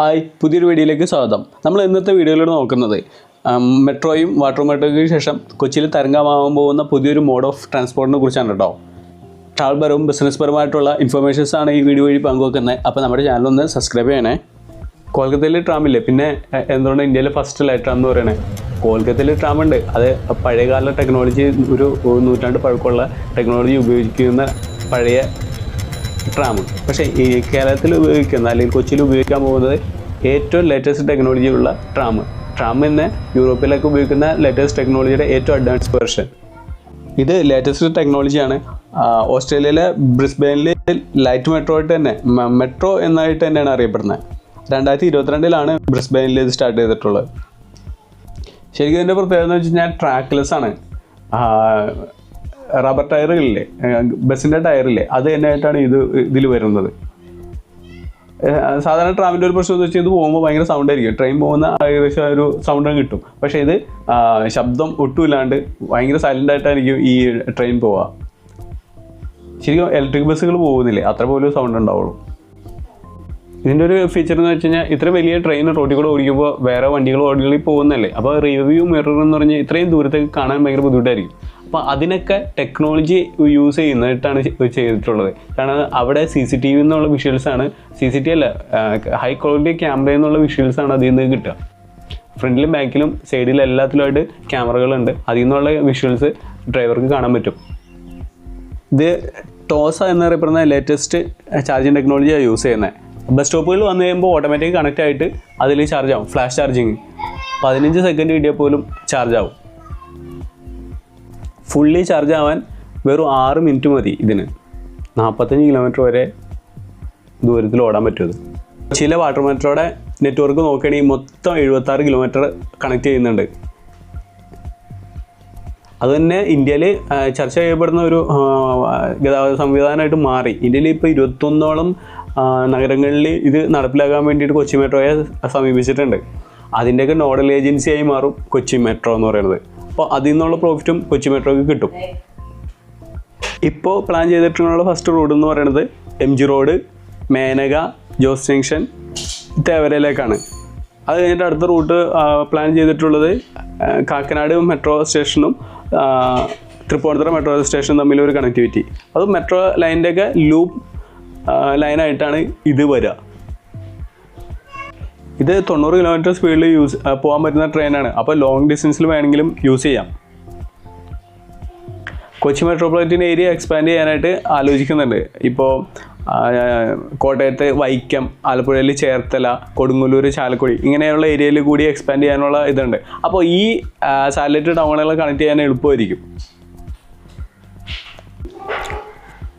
Hi പുതിയൊരു വീഡിയോയിലേക്ക് സ്വാഗതം. നമ്മൾ ഇന്നത്തെ വീഡിയോയിലൂടെ നോക്കുന്നത് മെട്രോയും വാട്ടർ മെട്രോയ്ക്ക് ശേഷം കൊച്ചിയിൽ തരംഗമാകാൻ പോകുന്ന പുതിയൊരു മോഡ് ഓഫ് ട്രാൻസ്പോർട്ടിനെ കുറിച്ചാണ് കേട്ടോ. ട്രാവൽപരവും ബിസിനസ് പരമായിട്ടുള്ള ഇൻഫർമേഷൻസ് ആണ് ഈ വീഡിയോ വഴി പങ്കുവെക്കുന്നത്. അപ്പോൾ നമ്മുടെ ചാനൽ ഒന്ന് സബ്സ്ക്രൈബ് ചെയ്യണേ. കൊൽക്കത്തയിലെ ട്രാമില്ലേ പിന്നെ എന്തുകൊണ്ട് ഇന്ത്യയിലെ ഫസ്റ്റ് ലൈറ്റ് ട്രാം എന്ന് പറയണേ? കൊൽക്കത്തയിൽ ട്രാം ഉണ്ട്. അത് പഴയകാല ടെക്നോളജി ഒരു നൂറ്റാണ്ട് പഴക്കമുള്ള ടെക്നോളജി ഉപയോഗിക്കുന്ന പഴയ ട്രാം പക്ഷേ ഈ കേരളത്തിൽ ഉപയോഗിക്കുന്ന അല്ലെങ്കിൽ കൊച്ചിയിൽ ഉപയോഗിക്കാൻ പോകുന്നത് ഏറ്റവും ലേറ്റസ്റ്റ് ടെക്നോളജിയുള്ള ട്രാം ട്രാം എന്ന് യൂറോപ്പിലൊക്കെ ഉപയോഗിക്കുന്ന ലേറ്റസ്റ്റ് ടെക്നോളജിയുടെ ഏറ്റവും അഡ്വാൻസ് വെർഷൻ ഇത് ലേറ്റസ്റ്റ് ടെക്നോളജിയാണ് ഓസ്ട്രേലിയയിലെ ബ്രിസ്ബെയിനിലെ ലൈറ്റ് മെട്രോ ആയിട്ട് തന്നെ മെട്രോ എന്നായിട്ട് തന്നെയാണ് അറിയപ്പെടുന്നത്. രണ്ടായിരത്തി ഇരുപത്തിരണ്ടിലാണ് ബ്രിസ്ബെയിനിൽ ഇത് സ്റ്റാർട്ട് ചെയ്തിട്ടുള്ളത്. ശരിക്കും ഇതിന്റെ പ്രത്യേകത എന്ന് വെച്ച് കഴിഞ്ഞാൽ ട്രാക്ക്ലെസ് ആണ്. റബ്ബർ ടയറുകളില്ലേ? ബസ്സിന്റെ ടയറില്ലേ? അത് തന്നെയായിട്ടാണ് ഇത് ഇതിൽ വരുന്നത്. സാധാരണ ട്രാമിന്റെ ഒരു പ്രശ്നം എന്ന് വെച്ചാൽ ഇത് പോകുമ്പോൾ ഭയങ്കര സൗണ്ട് ആയിരിക്കും. ട്രെയിൻ പോകുന്ന ഏകദേശം ഒരു സൗണ്ട് കിട്ടും. പക്ഷേ ഇത് ശബ്ദം ഒട്ടുമില്ലാണ്ട് ഭയങ്കര സൈലന്റ് ആയിട്ടായിരിക്കും ഈ ട്രെയിൻ പോവുക. ശരിക്കും ഇലക്ട്രിക് ബസ്സുകൾ പോകുന്നില്ലേ? അത്ര പോലും സൗണ്ട് ഉണ്ടാവുള്ളൂ. ഇതിന്റെ ഒരു ഫീച്ചർ എന്ന് വെച്ച് കഴിഞ്ഞാൽ ഇത്ര വലിയ ട്രെയിൻ റോഡിൽ കൂടെ ഓടിക്കുമ്പോൾ വേറെ വണ്ടികൾ ഓടികളിൽ പോകുന്നല്ലേ അപ്പോൾ റിവ്യൂ മിറർ എന്ന് പറഞ്ഞാൽ ഇത്രയും ദൂരത്തേക്ക് കാണാൻ ഭയങ്കര ബുദ്ധിമുട്ടായിരിക്കും. അപ്പോൾ അതിനൊക്കെ ടെക്നോളജി യൂസ് ചെയ്യുന്നതായിട്ടാണ് ചെയ്തിട്ടുള്ളത്. കാരണം അവിടെ സി സി ടി വി എന്നുള്ള വിഷ്വൽസാണ് സി സി ടി അല്ല ഹൈ ക്വാളിറ്റി ക്യാമറ എന്നുള്ള വിഷ്വൽസാണ് അതിൽ നിന്ന് കിട്ടുക. ഫ്രണ്ടിലും ബാക്കിലും സൈഡിലും എല്ലാത്തിലുമായിട്ട് ക്യാമറകളുണ്ട്. അതിൽ നിന്നുള്ള വിഷ്വൽസ് ഡ്രൈവർക്ക് കാണാൻ പറ്റും. ഇത് ടോസ എന്നറിയപ്പെടുന്ന ലേറ്റസ്റ്റ് ചാർജിങ് ടെക്നോളജിയാണ് യൂസ് ചെയ്യുന്നത് ബസ് സ്റ്റോപ്പുകൾ വന്നു കഴിയുമ്പോൾ ഓട്ടോമാറ്റിക് കണക്റ്റ് ആയിട്ട് അതിൽ ചാർജ് ആവും. ഫ്ലാഷ് ചാർജിങ് പതിനഞ്ച് സെക്കൻഡ് കിട്ടിയാൽ പോലും ചാർജ് ആവും. ഫുള്ളി ചാർജ് ആവാൻ വെറും ആറ് മിനിറ്റ് മതി ഇതിന്. നാൽപ്പത്തഞ്ച് കിലോമീറ്റർ വരെ ദൂരത്തിൽ ഓടാൻ പറ്റും ചില വാട്ടർ മീറ്ററോടെ നെറ്റ്വർക്ക് നോക്കുകയാണെങ്കിൽ മൊത്തം എഴുപത്താറ് കിലോമീറ്റർ കണക്ട് ചെയ്യുന്നുണ്ട്. അതുതന്നെ ഇന്ത്യയിൽ ചർച്ച ചെയ്യപ്പെടുന്ന ഒരു ഗതാഗത സംവിധാനമായിട്ട് മാറി. ഇന്ത്യയിൽ ഇപ്പോൾ ഇരുപത്തൊന്നോളം നഗരങ്ങളിൽ ഇത് നടപ്പിലാക്കാൻ വേണ്ടിയിട്ട് കൊച്ചി മെട്രോയെ സമീപിച്ചിട്ടുണ്ട്. അതിന്റെയൊക്കെ നോഡൽ ഏജൻസിയായി മാറും കൊച്ചി മെട്രോ എന്ന് പറയുന്നത്. അപ്പോൾ അതിൽ നിന്നുള്ള പ്രോഫിറ്റും കൊച്ചി മെട്രോയ്ക്ക് കിട്ടും. ഇപ്പോൾ പ്ലാൻ ചെയ്തിട്ടുള്ള ഫസ്റ്റ് റോഡ് എന്ന് പറയുന്നത് M G road Menaka Jose junction തേവരയിലേക്കാണ്. അത് കഴിഞ്ഞിട്ട് അടുത്ത റൂട്ട് പ്ലാൻ ചെയ്തിട്ടുള്ളത് കാക്കനാട് മെട്രോ സ്റ്റേഷനും തൃപ്പൂണിത്തുറ മെട്രോ സ്റ്റേഷനും തമ്മിൽ ഒരു കണക്ടിവിറ്റി അത് മെട്രോ ലൈനിന്റെയൊക്കെ ലൂപ്പ് ലൈനായിട്ടാണ് ഇത് വരിക. ഇത് തൊണ്ണൂറ് കിലോമീറ്റർ സ്പീഡിൽ യൂസ് പോകാൻ പറ്റുന്ന ട്രെയിനാണ് അപ്പോൾ ലോങ് ഡിസ്റ്റൻസിൽ വേണമെങ്കിലും യൂസ് ചെയ്യാം. കൊച്ചി മെട്രോപൊളിറ്റൻ ഏരിയ എക്സ്പാൻഡ് ചെയ്യാനായിട്ട് ആലോചിക്കുന്നുണ്ട്. ഇപ്പോൾ കോട്ടയത്ത് വൈക്കം ആലപ്പുഴയിൽ ചേർത്തല കൊടുങ്ങല്ലൂർ ചാലക്കുടി ഇങ്ങനെയുള്ള ഏരിയയിൽ കൂടി എക്സ്പാൻഡ് ചെയ്യാനുള്ള ഇതുണ്ട്. അപ്പോൾ ഈ സാറ്റലൈറ്റ് ടൗണുകൾ കണക്ട് ചെയ്യാൻ എളുപ്പമായിരിക്കും.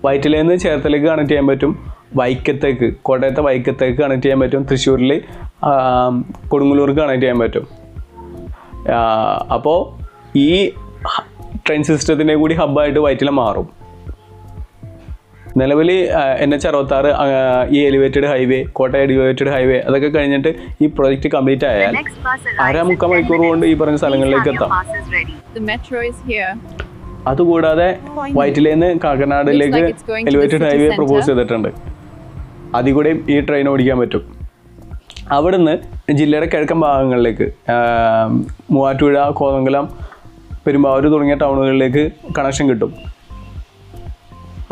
വയറ്റിലേന്ന് നിന്ന് ചേർത്തലേക്ക് കണക്ട് ചെയ്യാൻ പറ്റും. വൈക്കത്തേക്ക് കോട്ടയത്തെ വൈക്കത്തേക്ക് കണക്ട് ചെയ്യാൻ പറ്റും. തൃശ്ശൂരിൽ കൊടുങ്ങല്ലൂർക്ക് കണക്ട് ചെയ്യാൻ പറ്റും. അപ്പോൾ ഈ ട്രെയിൻ സിസ്റ്റത്തിന്റെ കൂടി ഹബ്ബായിട്ട് വൈറ്റില മാറും. നിലവിൽ എൻ എച്ച് അറുപത്താറ് ഈ elevated highway Kottayam elevated highway അതൊക്കെ കഴിഞ്ഞിട്ട് ഈ പ്രൊജക്റ്റ് കംപ്ലീറ്റ് ആയാൽ അര മുക്കാൽ മണിക്കൂർ കൊണ്ട് ഈ പറഞ്ഞ സ്ഥലങ്ങളിലേക്ക് എത്താം. your passes ready. The metro is here. അതുകൂടാതെ വയറ്റിലേന്ന് കാക്കനാടിലേക്ക് എലിവേറ്റഡ് ഹൈവേ പ്രപ്പോസ് ചെയ്തിട്ടുണ്ട്. അതിൽ കൂടെയും ഈ ട്രെയിൻ ഓടിക്കാൻ പറ്റും. അവിടുന്ന് ജില്ലയുടെ കിഴക്കൻ ഭാഗങ്ങളിലേക്ക് മൂവാറ്റുപുഴ കോതമംഗലം പെരുമ്പാവൂർ തുടങ്ങിയ ടൗണുകളിലേക്ക് കണക്ഷൻ കിട്ടും.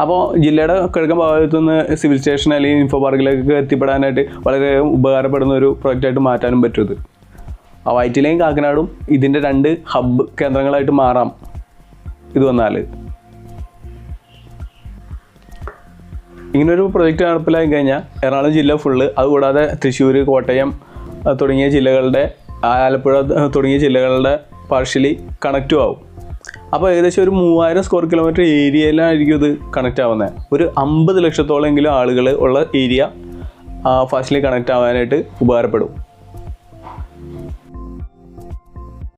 അപ്പോൾ ജില്ലയുടെ കിഴക്കൻ ഭാഗത്തു നിന്ന് സിവിൽ സ്റ്റേഷൻ അല്ലെങ്കിൽ ഇൻഫോ പാർക്കിലേക്ക് എത്തിപ്പെടാനായിട്ട് വളരെ ഉപകാരപ്പെടുന്ന ഒരു പ്രോജക്റ്റായിട്ട് മാറ്റാനും പറ്റും ഇത്. വയറ്റിലെയും കാക്കനാടും ഇതിന്റെ രണ്ട് ഹബ്ബ് കേന്ദ്രങ്ങളായിട്ട് മാറാം ഇത് വന്നാൽ ഇങ്ങനൊരു പ്രൊജക്റ്റ് നടപ്പിലാക്കി കഴിഞ്ഞാൽ എറണാകുളം ജില്ല ഫുള്ള് അതുകൂടാതെ തൃശ്ശൂർ കോട്ടയം തുടങ്ങിയ ജില്ലകളുടെ ആലപ്പുഴ തുടങ്ങിയ ജില്ലകളുടെ പാർഷ്യലി കണക്റ്റും ആവും. അപ്പോൾ ഏകദേശം ഒരു മൂവായിരം സ്ക്വയർ കിലോമീറ്റർ ഏരിയയിലായിരിക്കും ഇത് കണക്റ്റ് ആവുന്നത് ഒരു അമ്പത് ലക്ഷത്തോളമെങ്കിലും ആളുകൾ ഉള്ള ഏരിയ ഫാസ്റ്റിലി കണക്റ്റ് ആവാനായിട്ട് ഉപകാരപ്പെടും.